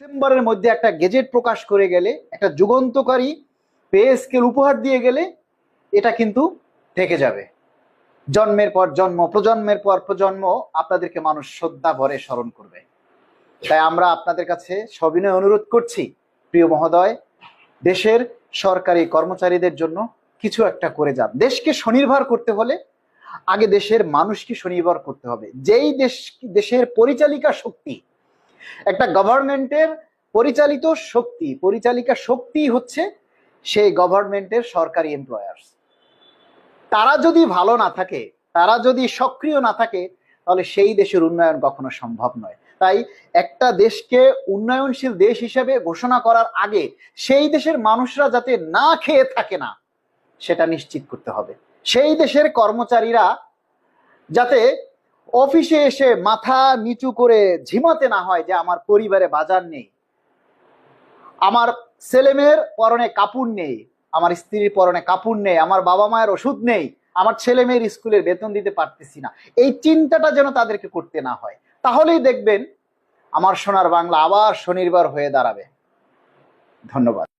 ডিসেম্বরের মধ্যে একটা গেজেট প্রকাশ করে গেলে, একটা যুগান্তকারী পে স্কেল উপহার দিয়ে গেলে, এটা কিন্তু থেকে যাবে। জন্মের পর জন্ম, প্রজন্মের পর প্রজন্ম আপনাদেরকে মানুষ শ্রদ্ধা ভরে স্মরণ করবে। তাই আমরা আপনাদের কাছে সবিনয় অনুরোধ করছি, প্রিয় মহোদয়, দেশের সরকারি কর্মচারীদের জন্য কিছু একটা করে যান। দেশকে স্বনির্ভর করতে হলে আগে দেশের মানুষকে স্বনির্ভর করতে হবে। যেই দেশ, দেশের পরিচালিকা শক্তি একটা গভর্নমেন্টের পরিচালিত শক্তি, পরিচালিকা শক্তি হচ্ছে সেই গভর্নমেন্টের সরকারি এমপ্লয়ার্স তারা যদি ভালো না থাকে, তারা যদি সক্রিয় না থাকে, তাহলে সেই দেশের উন্নয়ন কখনো সম্ভব নয়। তাই একটা দেশকে উন্নয়নশীল দেশ হিসেবে ঘোষণা করার আগে সেই দেশের মানুষরা যাতে না খেয়ে থাকে না, সেটা নিশ্চিত করতে হবে। সেই দেশের কর্মচারীরা যাতে অফিসে এসে মাথা নিচু করে ঝিমাতে না হয় যে আমার পরিবারে বাজার নেই। আমার ছেলেমেয়ের পরনে কাপড় নেই, আমার স্ত্রীর পরনে কাপড় নেই, আমার বাবা মায়ের ওষুধ নেই, আমার ছেলে মেয়ের স্কুলের বেতন দিতে পারতেছি না। এই চিন্তাটা যেন তাদেরকে করতে না হয়। তাহলেই দেখবেন আমার সোনার বাংলা আবার স্বনির্ভর হয়ে দাঁড়াবে। ধন্যবাদ।